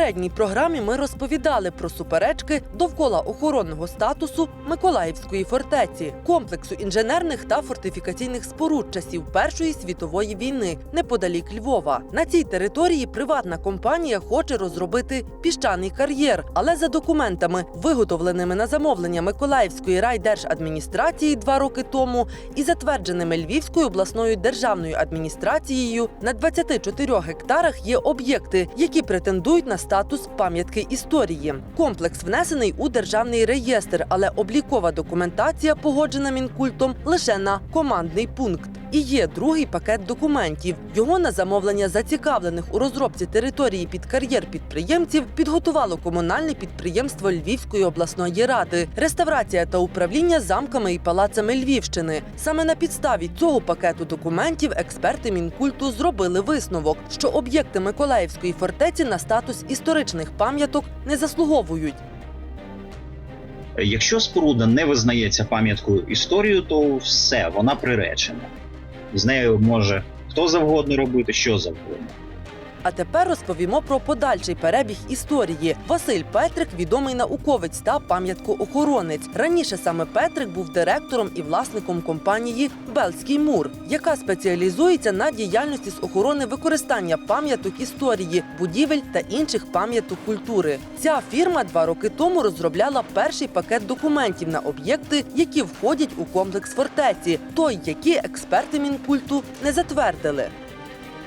Попередній програмі ми розповідали про суперечки довкола охоронного статусу Миколаївської фортеці, комплексу інженерних та фортифікаційних споруд часів Першої світової війни неподалік Львова. На цій території приватна компанія хоче розробити піщаний кар'єр, але за документами, виготовленими на замовлення Миколаївської райдержадміністрації два роки тому і затвердженими Львівською обласною державною адміністрацією, на 24 гектарах є об'єкти, які претендують на пам'ятки історії. Комплекс внесений у державний реєстр, але облікова документація погоджена мінкультом лише на командний пункт. І є другий пакет документів. Його на замовлення зацікавлених у розробці території під кар'єр підприємців підготувало комунальне підприємство Львівської обласної ради, реставрація та управління замками і палацами Львівщини. Саме на підставі цього пакету документів експерти мінкульту зробили висновок, що об'єкти Миколаївської фортеці на статус історичних пам'яток не заслуговують. Якщо споруда не визнається пам'яткою історію, то все, вона приречена. З нею може хто завгодно робити, що завгодно. А тепер розповімо про подальший перебіг історії. Василь Петрик відомий науковець та пам'яткоохоронець. Раніше саме Петрик був директором і власником компанії Белський мур, яка спеціалізується на діяльності з охорони використання пам'яток історії, будівель та інших пам'яток культури. Ця фірма два роки тому розробляла перший пакет документів на об'єкти, які входять у комплекс фортеці, той, які експерти мінкульту не затвердили.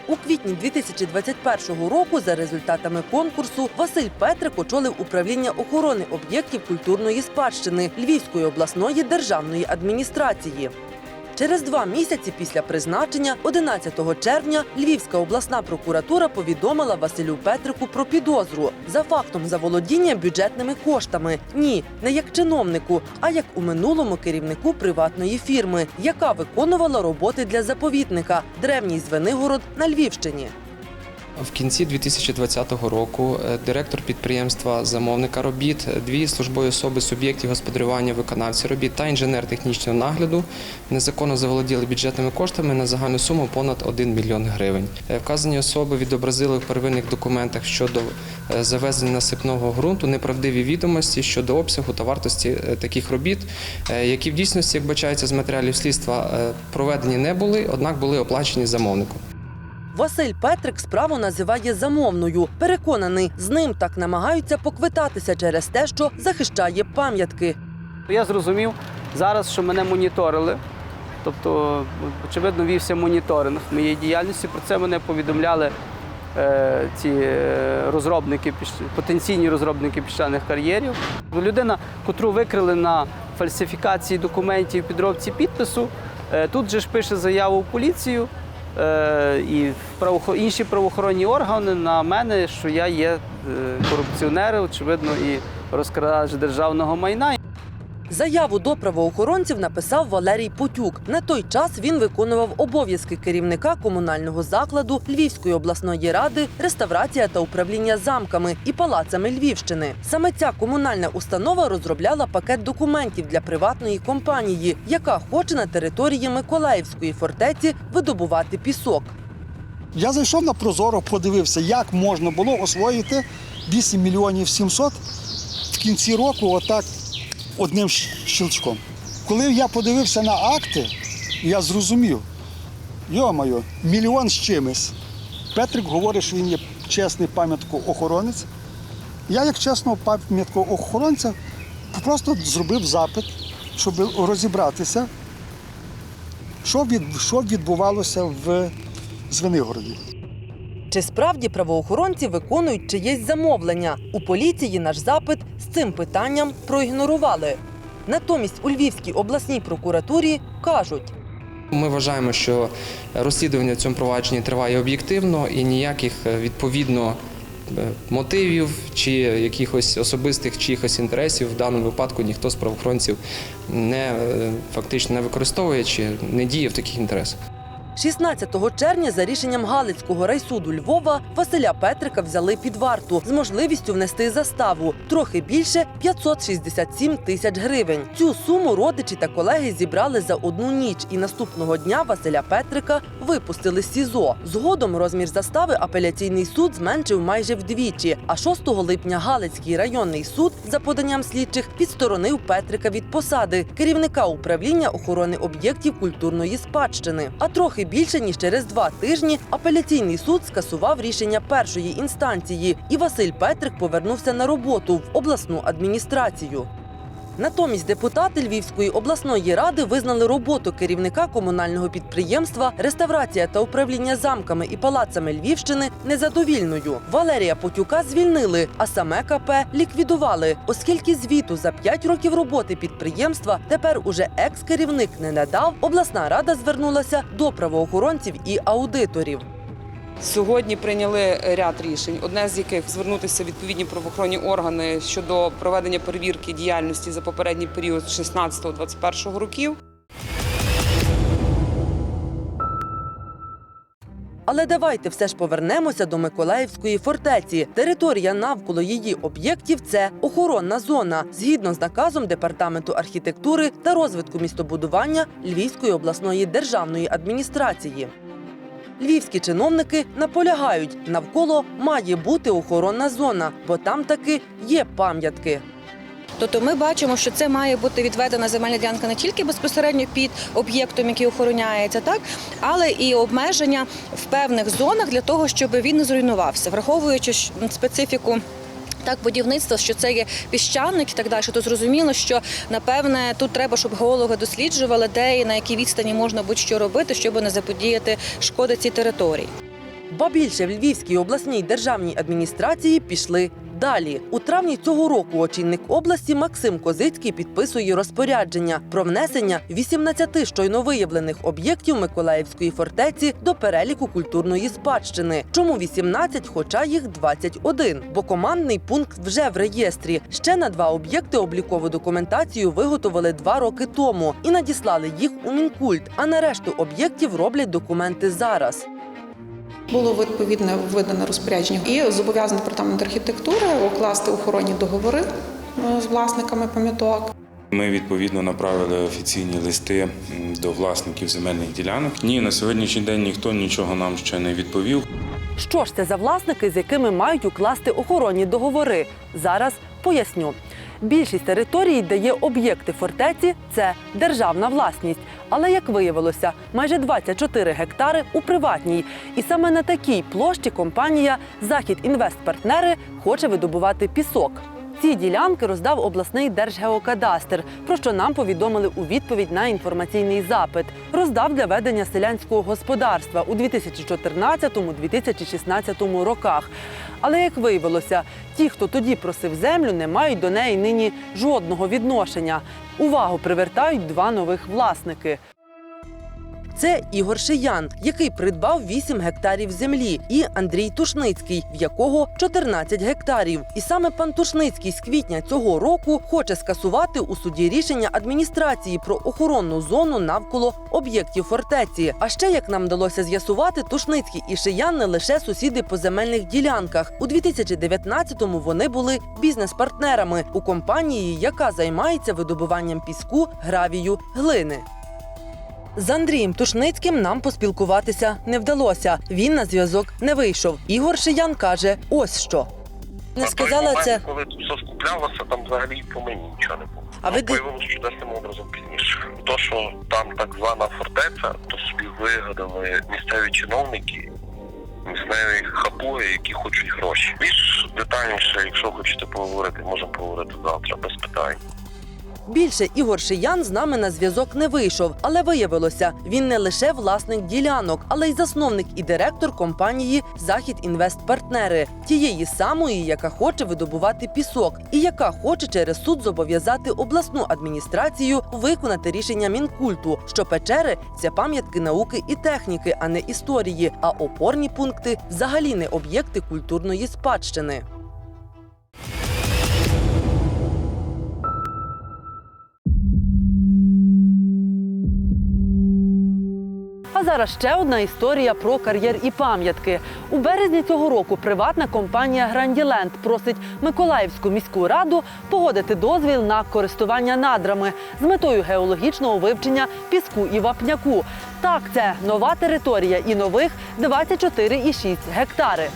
У квітні 2021 року, за результатами конкурсу, Василь Петрик очолив управління охорони об'єктів культурної спадщини Львівської обласної державної адміністрації. Через два місяці після призначення, 11 червня, Львівська обласна прокуратура повідомила Василю Петрику про підозру за фактом заволодіння бюджетними коштами. Ні, не як чиновнику, а як у минулому керівнику приватної фірми, яка виконувала роботи для заповітника Древній Звенигород на Львівщині. В кінці 2020 року е, директор підприємства замовника робіт, дві службові особи суб'єктів господарювання виконавці робіт та інженер технічного нагляду незаконно заволоділи бюджетними коштами на загальну суму понад 1 мільйон гривень. Е, Вказані особи відобразили в первинних документах щодо е, завезення насипного ґрунту неправдиві відомості щодо обсягу та вартості таких робіт, які в дійсності, як бачається з матеріалів слідства, проведені не були, однак були оплачені замовником. Василь Петрик справу називає замовною. Переконаний, з ним так намагаються поквитатися через те, що захищає пам'ятки. Я зрозумів зараз, що мене моніторили. Тобто, очевидно, вівся моніторинг моєї діяльності. Про це мене повідомляли е, ці е, розробники, потенційні розробники піщаних кар'єрів. Людина, котру викрили на фальсифікації документів, підробці підпису, е, тут же ж пише заяву в поліцію і в інші правоохоронні органи на мене, що я є е, корупціонер, очевидно, і розкрадач державного майна. Заяву до правоохоронців написав Валерій Потюк. На той час він виконував обов'язки керівника комунального закладу Львівської обласної ради, реставрація та управління замками і палацами Львівщини. Саме ця комунальна установа розробляла пакет документів для приватної компанії, яка хоче на території Миколаївської фортеці видобувати пісок. Я зайшов на Прозоро, подивився, як можна було освоїти 8 мільйонів 700 в кінці року отак одним щелчком. Коли я подивився на акти, я зрозумів, йо-моє, мільйон з чимось. Петрик говорить, що він є чесний пам'яткоохоронець. Я, як чесного пам'яткоохоронця, просто зробив запит, щоб розібратися, що відбувалося в Звенигороді. Чи справді правоохоронці виконують чиєсь замовлення? У поліції наш запит з цим питанням проігнорували. Натомість у Львівській обласній прокуратурі кажуть, Ми вважаємо, що розслідування в цьому провадженні триває об'єктивно і ніяких е, відповідно е, мотивів чи якихось особистих чиїхось інтересів в даному випадку ніхто з правоохоронців не е, фактично не використовує чи не діє в таких інтересах. 16 червня за рішенням Галицького райсуду Львова Василя Петрика взяли під варту з можливістю внести заставу трохи більше 567 тисяч гривень. Цю суму родичі та колеги зібрали за одну ніч, і наступного дня Василя Петрика випустили з СІЗО. Згодом розмір застави апеляційний суд зменшив майже вдвічі. А 6 липня Галицький районний суд за поданням слідчих підсторонив Петрика від посади керівника управління охорони об'єктів культурної спадщини. А трохи більше ніж через два тижні апеляційний суд скасував рішення першої інстанції, і Василь Петрик повернувся на роботу в обласну адміністрацію. Натомість депутати Львівської обласної ради визнали роботу керівника комунального підприємства Реставрація та управління замками і палацами Львівщини незадовільною. Валерія Потюка звільнили, а саме КП ліквідували, оскільки звіту за 5 років роботи підприємства тепер уже екс-керівник не надав. Обласна рада звернулася до правоохоронців і аудиторів. Сьогодні прийняли ряд рішень, одне з яких звернутися в відповідні правоохоронні органи щодо проведення перевірки діяльності за попередній період 16-21 років. Але давайте все ж повернемося до Миколаївської фортеці. Територія навколо її об'єктів це охоронна зона згідно з наказом департаменту архітектури та розвитку містобудування Львівської обласної державної адміністрації. Львівські чиновники наполягають, навколо має бути охоронна зона, бо там таки є пам'ятки. Тобто ми бачимо, що це має бути відведена земельна ділянка не тільки безпосередньо під об'єктом, який охороняється, так але і обмеження в певних зонах для того, щоб він не зруйнувався, враховуючи специфіку. Так, будівництво, що це є піщаник і так далі, то зрозуміло, що напевне тут треба, щоб геологи досліджували, де і на якій відстані можна будь-що робити, щоб не заподіяти шкоди цій території. Ба більше в Львівській обласній державній адміністрації пішли далі. У травні цього року очільник області Максим Козицький підписує розпорядження про внесення 18 щойно виявлених об'єктів Миколаївської фортеці до переліку культурної спадщини. Чому 18, хоча їх 21? Бо командний пункт вже в реєстрі. Ще на два об'єкти облікову документацію виготовили два роки тому і надіслали їх у мінкульт. А на решту об'єктів роблять документи зараз. Було відповідне видане розпорядження і зобов'язаний департамент архітектури укласти охоронні договори е, з власниками пам'яток. Ми відповідно направили офіційні листи до власників земельних ділянок. Ні, на сьогоднішній день ніхто нічого нам ще не відповів. Що ж це за власники, з якими мають укласти охоронні договори? Зараз поясню. Більшість територій, де є об'єкти фортеці, це державна власність. Але як виявилося, майже 24 гектари у приватній. І саме на такій площі компанія Захід Інвестпартнери хоче видобувати пісок. Ці ділянки роздав обласний держгеокадастр, про що нам повідомили у відповідь на інформаційний запит. Роздав для ведення селянського господарства у 2014-2016 роках. Але як виявилося, ті, хто тоді просив землю, не мають до неї нині жодного відношення. Увагу привертають два нових власники. Це Ігор Шиян, який придбав 8 гектарів землі, і Андрій Тушницький, в якого 14 гектарів. І саме пан Тушницький з квітня цього року хоче скасувати у суді рішення адміністрації про охоронну зону навколо об'єктів фортеці. А ще як нам вдалося з'ясувати, Тушницький і Шиян не лише сусіди по земельних ділянках. У 2019-му вони були бізнес-партнерами у компанії, яка займається видобуванням піску, гравію, глини. З Андрієм Тушницьким нам поспілкуватися не вдалося. Він на зв'язок не вийшов. Ігор Шиян каже: ось що. Не сказала це. Коли тут все скуплялося, там взагалі по мені нічого не було. А ви де- появилось чудесним образом пізніше. То, що там так звана фортеця, то собі вигадали місцеві чиновники, місцеві хапуги, які хочуть гроші. Більш детальніше, якщо хочете поговорити, можемо поговорити завтра, без питань. Більше Ігор Шиян з нами на зв'язок не вийшов, але виявилося, він не лише власник ділянок, але й засновник і директор компанії Захід Інвестпартнери, тієї самої, яка хоче видобувати пісок, і яка хоче через суд зобов'язати обласну адміністрацію виконати рішення мінкульту, що печери це пам'ятки науки і техніки, а не історії, а опорні пункти взагалі не об'єкти культурної спадщини. Зараз ще одна історія про кар'єр і пам'ятки. У березні цього року приватна компанія Гранділенд просить Миколаївську міську раду погодити дозвіл на користування надрами з метою геологічного вивчення піску і вапняку. Так, це нова територія і нових 24,6 гектари.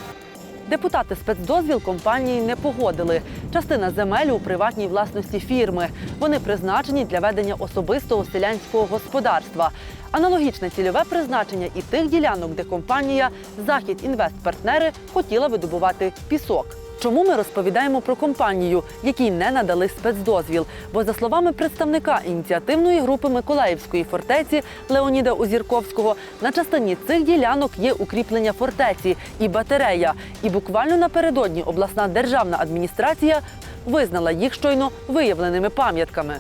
Депутати спецдозвіл компанії не погодили. Частина земель у приватній власності фірми. Вони призначені для ведення особистого селянського господарства. Аналогічне цільове призначення і тих ділянок, де компанія Захід Інвестпартнери хотіла видобувати пісок. Чому ми розповідаємо про компанію, якій не надали спецдозвіл? Бо за словами представника ініціативної групи Миколаївської фортеці Леоніда Озірковського, на частині цих ділянок є укріплення фортеці і батарея. І буквально напередодні обласна державна адміністрація визнала їх щойно виявленими пам'ятками.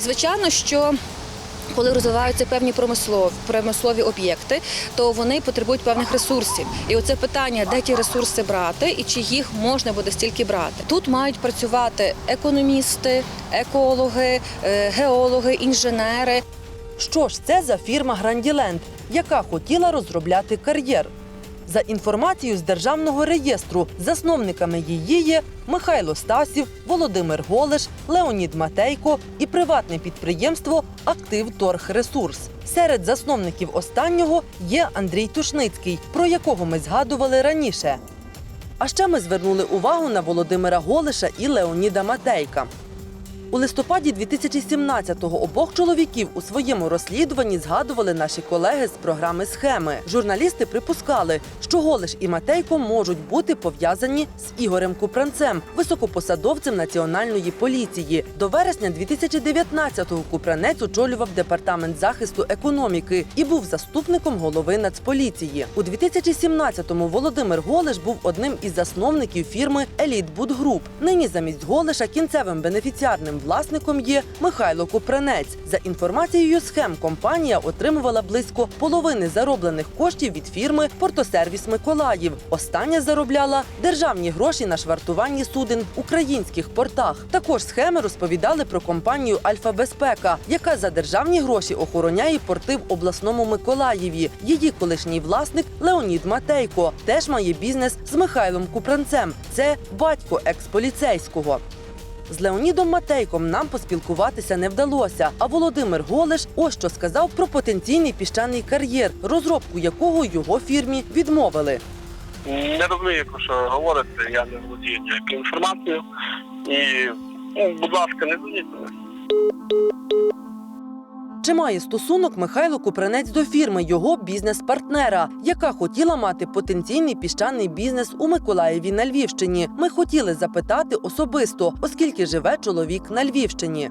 Звичайно, що коли розвиваються певні промислові, промислові об'єкти, то вони потребують певних ресурсів. І оце питання, де ті ресурси брати і чи їх можна буде стільки брати. Тут мають працювати економісти, екологи, е, геологи, інженери. Що ж це за фірма Гранділенд, яка хотіла розробляти кар'єр? За інформацією з державного реєстру, засновниками її є Михайло Стасів, Володимир Голиш, Леонід Матейко і приватне підприємство Актив Торгресурс. Серед засновників останнього є Андрій Тушницький, про якого ми згадували раніше. А ще ми звернули увагу на Володимира Голиша і Леоніда Матейка. У листопаді 2017-го обох чоловіків у своєму розслідуванні згадували наші колеги з програми Схеми. Журналісти припускали, що Голиш і Матейко можуть бути пов'язані з Ігорем Купранцем, високопосадовцем національної поліції. До вересня 2019-го Купранець очолював департамент захисту економіки і був заступником голови Нацполіції. У 2017-му Володимир Голиш був одним із засновників фірми Еліт Будгруп. Нині замість Голиша кінцевим бенефіціарним власником є Михайло Купранець. За інформацією схем, компанія отримувала близько половини зароблених коштів від фірми Портосервіс Миколаїв. Остання заробляла державні гроші на швартуванні суден в українських портах. Також схеми розповідали про компанію Альфа Безпека, яка за державні гроші охороняє порти в обласному Миколаєві. Її колишній власник Леонід Матейко теж має бізнес з Михайлом Купранцем. Це батько експоліцейського. З Леонідом Матейком нам поспілкуватися не вдалося. А Володимир Голиш ось що сказав про потенційний піщаний кар'єр, розробку якого його фірмі відмовили. Не розумію, про що говорите, я не володію ніякою інформацією. І, ну, будь ласка, не дзвоніть мене. Чи має стосунок Михайло Купринець до фірми його бізнес-партнера, яка хотіла мати потенційний піщаний бізнес у Миколаєві на Львівщині? Ми хотіли запитати особисто, оскільки живе чоловік на Львівщині.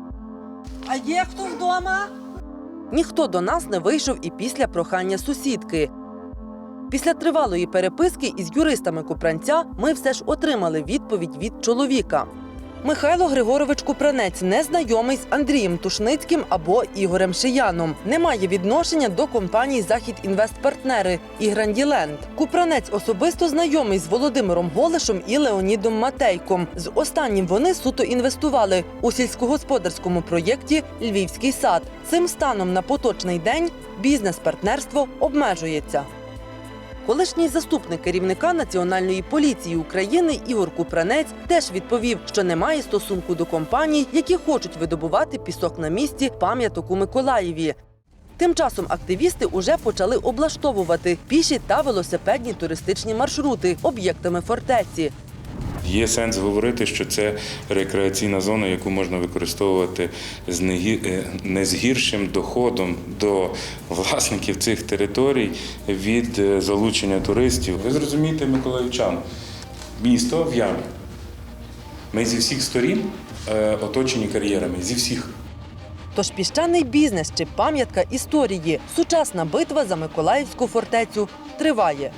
А є хто вдома? Ніхто до нас не вийшов і після прохання сусідки. Після тривалої переписки із юристами Купранця ми все ж отримали відповідь від чоловіка. Михайло Григорович Купранець не знайомий з Андрієм Тушницьким або Ігорем Шияном. Не має відношення до компаній Захід Інвестпартнери і Гранділенд. Купранець особисто знайомий з Володимиром Голишем і Леонідом Матейком. З останнім вони суто інвестували у сільськогосподарському проєкті Львівський сад. Цим станом на поточний день бізнес-партнерство обмежується. Колишній заступник керівника Національної поліції України Ігор Купранець теж відповів, що немає стосунку до компаній, які хочуть видобувати пісок на місці пам'яток у Миколаєві. Тим часом активісти уже почали облаштовувати піші та велосипедні туристичні маршрути об'єктами фортеці. Є сенс говорити, що це рекреаційна зона, яку можна використовувати з е, не з гіршим доходом до власників цих територій від е, залучення туристів. Ви зрозумієте, миколаївчан, місто в ямі. Ми зі всіх сторін е, оточені кар'єрами, зі всіх. Тож піщаний бізнес чи пам'ятка історії, сучасна битва за Миколаївську фортецю триває.